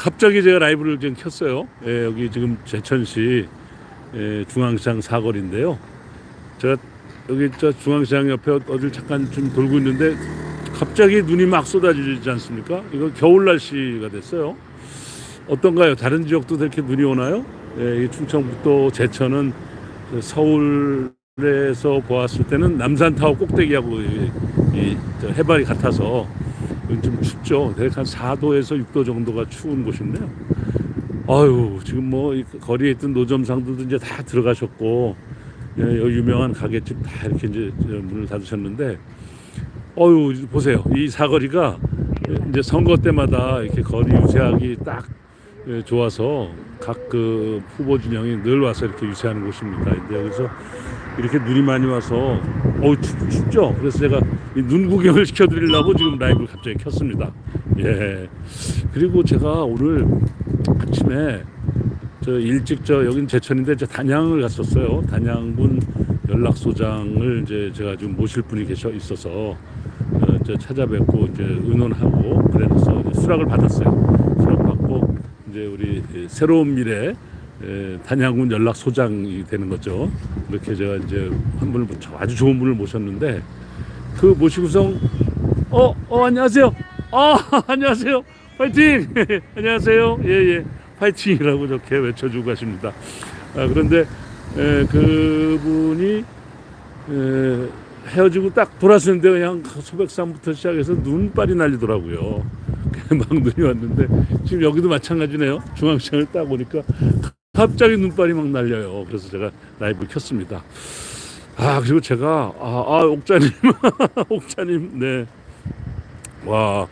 갑자기 제가 라이브를 지금 켰어요. 예, 여기 지금 제천시 예, 중앙시장 사거리인데요. 제가 여기 저 중앙시장 옆에 어딜 잠깐 좀 돌고 있는데 갑자기 눈이 막 쏟아지지 않습니까? 이거 겨울 날씨가 됐어요. 어떤가요? 다른 지역도 이렇게 눈이 오나요? 예, 이 충청북도 제천은 서울에서 보았을 때는 남산타워 꼭대기하고 이, 이, 저 해발이 같아서 좀 춥죠. 대략 한 4도에서 6도 정도가 추운 곳인데요. 아유, 지금 뭐이 거리에 있던 노점상들도 이제 다 들어가셨고, 예, 유명한 가게집 다 이렇게 이제 저 문을 닫으셨는데, 어유 보세요. 이 사거리가 이제 선거 때마다 이렇게 거리 유세하기 딱 예, 좋아서 각 그 후보 진영이 늘 와서 이렇게 유세하는 곳입니다. 근데 여기서 이렇게 눈이 많이 와서 어우 춥, 춥죠. 그래서 제가 이눈 구경을 시켜드리려고 지금 라이브를 갑자기 켰습니다. 예. 그리고 제가 오늘 아침에 저 일찍 저 여긴 제천인데 저 단양을 갔었어요. 단양군 연락소장을 이제 제가 지금 모실 분이 계셔 있어서 어, 저 찾아뵙고 이제 의논하고 그래서 수락을 받았어요. 수락 받고 이제 우리 새로운 미래 에, 단양군 연락소장이 되는 거죠. 이렇게 제가 이제 한 분을 아주 좋은 분을 모셨는데 그 모시고서 어, 어 안녕하세요. 아 안녕하세요. 파이팅. 안녕하세요. 예예. 파이팅이라고 이렇게 외쳐주고 가십니다. 아, 그런데 에, 그분이 에, 헤어지고 딱 돌아서는데 그냥 소백산부터 시작해서 눈발이 날리더라고요. 막 눈이 왔는데 지금 여기도 마찬가지네요. 중앙시장을 딱 오니까 갑자기 눈발이 막 날려요. 그래서 제가 라이브 켰습니다. 아 그리고 제가 아, 아 옥자님 옥자님 네. 와,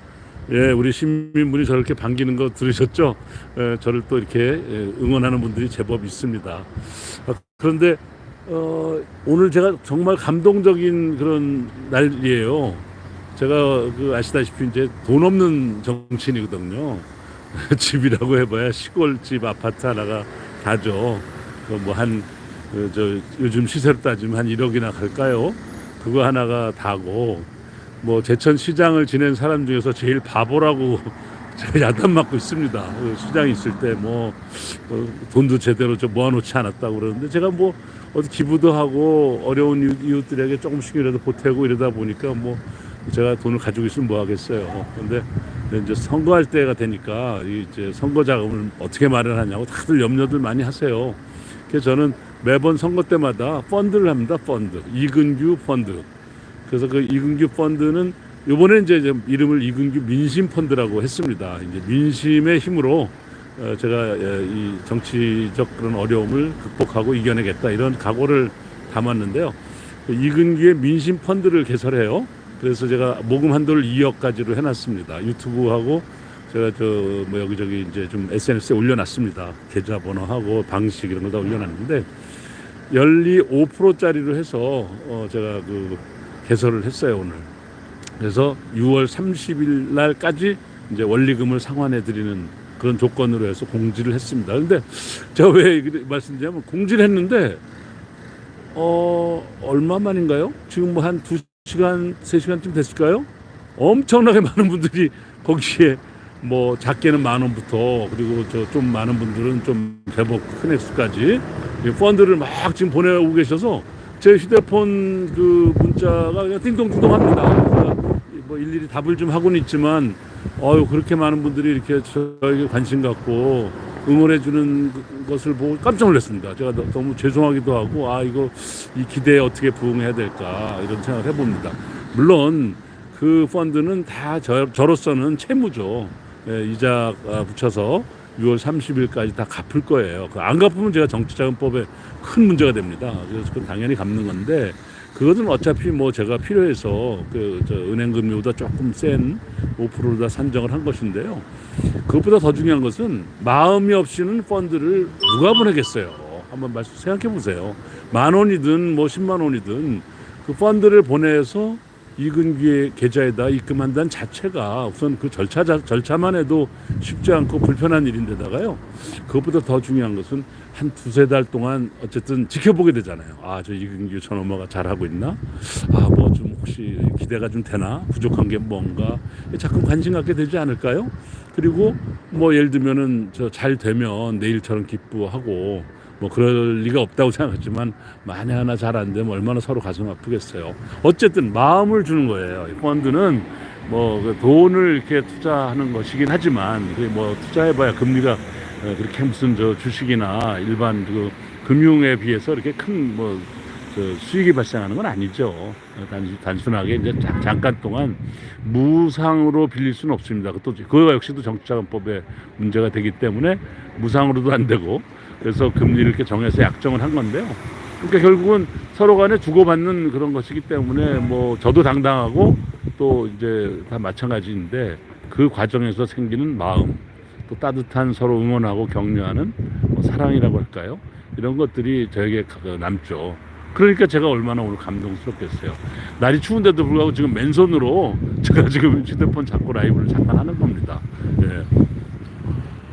예, 우리 시민분이 저렇게 반기는 거 들으셨죠? 예, 저를 또 이렇게 예, 응원하는 분들이 제법 있습니다. 아, 그런데 어, 오늘 제가 정말 감동적인 그런 날이에요. 제가 그 아시다시피 이제 돈 없는 정치인이거든요. 집이라고 해봐야 시골집 아파트 하나가 다죠. 그 뭐한 그저 요즘 시세로 따지면 한 1억이나 갈까요? 그거 하나가 다고 뭐 제천 시장을 지낸 사람 중에서 제일 바보라고 제가 야단 맞고 있습니다. 그 시장 있을 때 뭐 돈도 제대로 좀 모아놓지 않았다고 그러는데 제가 뭐 어디 기부도 하고 어려운 이웃- 이웃들에게 조금씩이라도 보태고 이러다 보니까 뭐 제가 돈을 가지고 있으면 뭐 하겠어요. 근데 이제 선거할 때가 되니까 이 이제 선거 자금을 어떻게 마련하냐고 다들 염려들 많이 하세요. 그래서 저는 매번 선거 때마다 펀드를 합니다. 펀드 이근규 펀드. 그래서 그 이근규 펀드는 이번에 이제 좀 이름을 이근규 민심 펀드라고 했습니다. 이제 민심의 힘으로 어, 제가 예, 이 정치적 그런 어려움을 극복하고 이겨내겠다 이런 각오를 담았는데요. 그 이근규의 민심 펀드를 개설해요. 그래서 제가 모금 한도를 2억까지로 해놨습니다. 유튜브하고 제가 저 뭐 여기저기 이제 좀 SNS에 올려놨습니다. 계좌번호하고 방식 이런 거 다 올려놨는데 연리 5%짜리로 해서 어 제가 그 개설을 했어요 오늘. 그래서 6월 30일 날까지 이제 원리금을 상환해 드리는 그런 조건으로 해서 공지를 했습니다. 그런데 제가 왜 말씀드리냐면 공지를 했는데 어 얼마 만인가요? 지금 뭐한2 시간, 3시간쯤 됐을까요? 엄청나게 많은 분들이 거기에 뭐 작게는 만 원부터 그리고 저 좀 많은 분들은 좀 제법 큰 액수까지 이 펀드를 막 지금 보내오고 계셔서 제 휴대폰 그 문자가 그냥 띵동띵동 합니다. 뭐 일일이 답을 좀 하고는 있지만 어유 그렇게 많은 분들이 이렇게 저에게 관심 갖고 응원해 주는 것을 보고 깜짝 놀랐습니다. 제가 너- 너무 죄송하기도 하고 아 이거 이 기대에 어떻게 부응해야 될까 이런 생각을 해봅니다. 물론 그 펀드는 다 저, 저로서는 채무죠. 예, 이자 아, 붙여서 6월 30일까지 다 갚을 거예요. 그안 갚으면 제가 정치자금법에 큰 문제가 됩니다. 그래서 그건 당연히 갚는 건데 그것은 어차피 뭐 제가 필요해서 그저 은행 금리보다 조금 센 5%를 다 산정을 한 것인데요. 그것보다 더 중요한 것은 마음이 없이는 펀드를 누가 보내겠어요. 한번 말씀 생각해 보세요. 만 원이든 뭐 10만 원이든 그 펀드를 보내서 이근규의 계좌에다 입금한다는 자체가 우선 그 절차 자- 절차만 해도 쉽지 않고 불편한 일인데다가요. 그것보다 더 중요한 것은 한 두세 달 동안 어쨌든 지켜보게 되잖아요. 아, 저 이근규 전 엄마가 잘하고 있나? 아, 뭐 좀 혹시 기대가 좀 되나? 부족한 게 뭔가? 자꾸 관심 갖게 되지 않을까요? 그리고 뭐 예를 들면은 저 잘 되면 내일처럼 기쁘하고 뭐 그럴 리가 없다고 생각하지만 만에 하나 잘 안 되면 얼마나 서로 가슴 아프겠어요. 어쨌든 마음을 주는 거예요. 이 펀드는 뭐그 돈을 이렇게 투자하는 것이긴 하지만 그게 뭐 투자해봐야 금리가 어, 그렇게 무슨 저 주식이나 일반 그 금융에 비해서 이렇게 큰뭐 그 수익이 발생하는 건 아니죠. 어, 단순, 단순 하게 이제 자- 잠깐 동안 무상으로 빌릴 수는 없습니다. 또 그거 역시도 정치자금법에 문제가 되기 때문에 무상으로도 안 되고 그래서 금리를 이렇게 정해서 약정을 한 건데요. 그러니까 결국은 서로 간에 주고받는 그런 것이기 때문에 뭐 저도 당당하고 또 이제 다 마찬가지인데 그 과정에서 생기는 마음 또 따뜻한 서로 응원하고 격려하는 뭐 사랑이라고 할까요? 이런 것들이 저에게 가- 남죠. 그러니까 제가 얼마나 오늘 감동스럽겠어요. 날이 추운데도 불구하고 지금 맨손으로 제가 지금 휴대폰 잡고 라이브를 잠깐 하는 겁니다. 예.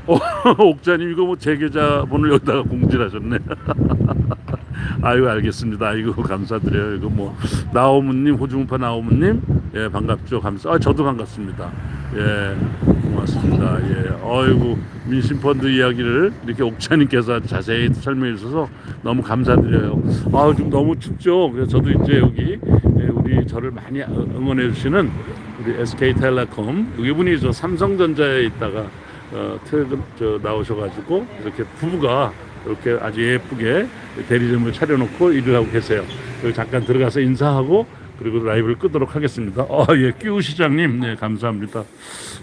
어, 옥자님 이거 뭐 제 계좌번호를 여기다가 공지를 하셨네. 아유 알겠습니다. 아이고 감사드려요. 이거 뭐 나오무님 호중파 나오무님 예 반갑죠. 감사. 아 저도 반갑습니다. 예 고맙습니다. 예 아이고 민심펀드 이야기를 이렇게 옥자님께서 자세히 설명해 주셔서 너무 감사드려요. 아 좀 너무 춥죠. 그래서 저도 이제 여기 예, 우리 저를 많이 응원해 주시는 우리 SK텔레콤 이분이 저 삼성전자에 있다가 어, 퇴근 저 나오셔가지고 이렇게 부부가 이렇게 아주 예쁘게 대리점을 차려놓고 일을 하고 계세요. 여기 잠깐 들어가서 인사하고 그리고 라이브를 끄도록 하겠습니다. 아, 예, 끼우 시장님, 네, 감사합니다.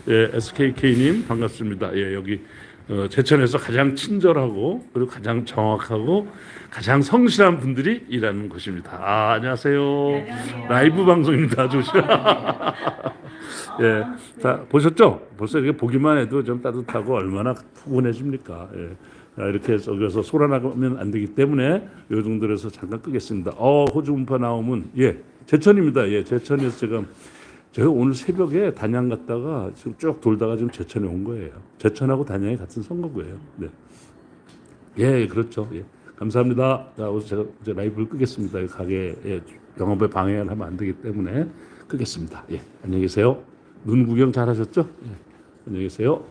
예, SKK님 반갑습니다. 예, 여기 어, 제천에서 가장 친절하고 그리고 가장 정확하고 가장 성실한 분들이 일하는 곳입니다. 아, 안녕하세요. 라이브 방송입니다. 조심. 예, 자 보셨죠? 벌써 이렇게 보기만 해도 좀 따뜻하고 얼마나 푸근해집니까? 예. 자, 이렇게 저기서 소란하면 안 되기 때문에 요 정도에서 잠깐 끄겠습니다. 어, 호주 음파 나오면 예, 제천입니다. 예, 제천에서 제가 제가 오늘 새벽에 단양 갔다가 지금 쭉 돌다가 지금 제천에 온 거예요. 제천하고 단양이 같은 선거구예요. 네. 예, 그렇죠. 예. 감사합니다. 자, 제가 이제 라이브를 끄겠습니다. 이 가게 예, 영업에 방해를 하면 안 되기 때문에 끄겠습니다. 예, 안녕히 계세요. 눈 구경 잘 하셨죠? 예, 안녕히 계세요.